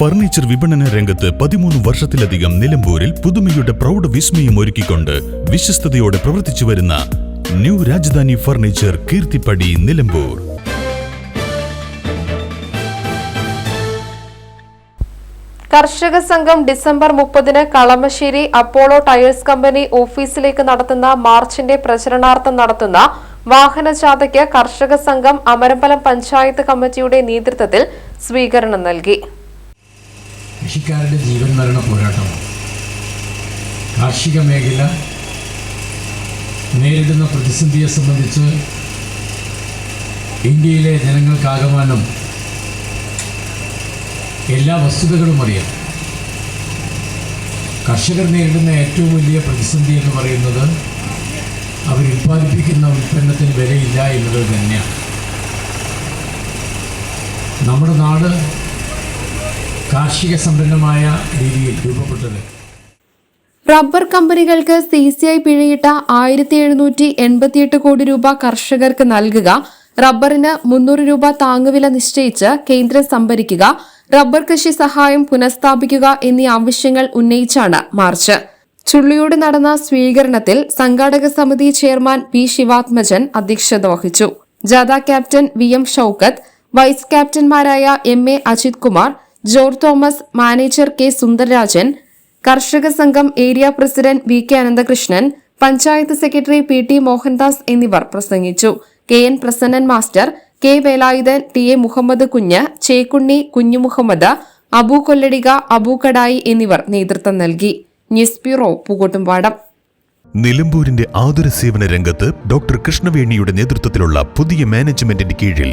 Furniture വിപണന രംഗത്ത് പതിമൂന്ന് വർഷത്തിലധികം നിലമ്പൂരിൽ പുതുമയുടെ പ്രൗഢ വിസ്മയം ഒരുക്കിക്കൊണ്ട് വിശ്വസ്തയോടെ പ്രവർത്തിച്ചു വരുന്ന ന്യൂ രാജധാനി ഫർണിച്ചർ കീർത്തിപ്പടി നിലമ്പൂർ. കർഷക സംഘം ഡിസംബർ മുപ്പതിന് കളമശ്ശേരി അപ്പോളോ ടയേഴ്സ് കമ്പനി ഓഫീസിലേക്ക് നടത്തുന്ന മാർച്ചിന്റെ പ്രചരണാർത്ഥം നടത്തുന്ന വാഹനജാഥയ്ക്ക് കർഷക സംഘം അമരമ്പലം പഞ്ചായത്ത് കമ്മിറ്റിയുടെ നേതൃത്വത്തിൽ സ്വീകരണം നൽകി. കൃഷിക്കാരുടെ ജീവൻ മരണ പോരാട്ടമാണ് കാർഷിക മേഖല നേരിടുന്ന പ്രതിസന്ധിയെ സംബന്ധിച്ച് ഇന്ത്യയിലെ ജനങ്ങൾക്കാകമാനം എല്ലാ വസ്തുതകളും അറിയാം. കർഷകർ നേരിടുന്ന ഏറ്റവും വലിയ പ്രതിസന്ധി എന്ന് പറയുന്നത് അവർ ഉൽപ്പാദിപ്പിക്കുന്ന ഉൽപ്പന്നത്തിന് വിലയില്ല എന്നുള്ളത് തന്നെയാണ്. നമ്മുടെ നാട് കാർഷിക സമ്പന്നമായ രീതിയിൽ രൂപപ്പെട്ടത്. റബ്ബർ കമ്പനികൾക്ക് സി സി ഐ പിഴയിട്ട ആയിരത്തി എഴുന്നൂറ്റി എൺപത്തിയെട്ട് കോടി രൂപ കർഷകർക്ക് നൽകുക റബ്ബറിന് മുന്നൂറ് രൂപ താങ്ങുവില നിശ്ചയിച്ച് കേന്ദ്രം സംഭരിക്കുക റബ്ബർ കൃഷി സഹായം പുനഃസ്ഥാപിക്കുക എന്നീ ആവശ്യങ്ങൾ ഉന്നയിച്ചാണ് മാർച്ച്. ചുള്ളിയോട് നടന്ന സ്വീകരണത്തിൽ സംഘാടക സമിതി ചെയർമാൻ പി ശിവാത്മജൻ അധ്യക്ഷത വഹിച്ചു. ജാഥ captain V M Shoukath vice ക്യാപ്റ്റന്മാരായ M A Ajith Kumar George Thomas manager K Sundarrajan കർഷക സംഘം area president V K Ananthakrishnan panchayat secretary P T Mohandas എന്നിവർ പ്രസംഗിച്ചു. K N Prasannan master K Velayudhan T A Muhammad Kunju Chekkunni Kunju Muhammad Abu Kolladika Abu kadai എന്നിവർ നേതൃത്വം നൽകി. News bureau Pookkottumpadam നിലമ്പൂരിന്റെ ആതുര സേവന രംഗത്ത് ഡോക്ടർ കൃഷ്ണവേണിയുടെ നേതൃത്വത്തിലുള്ള പുതിയ മാനേജ്മെന്റിന്റെ കീഴിൽ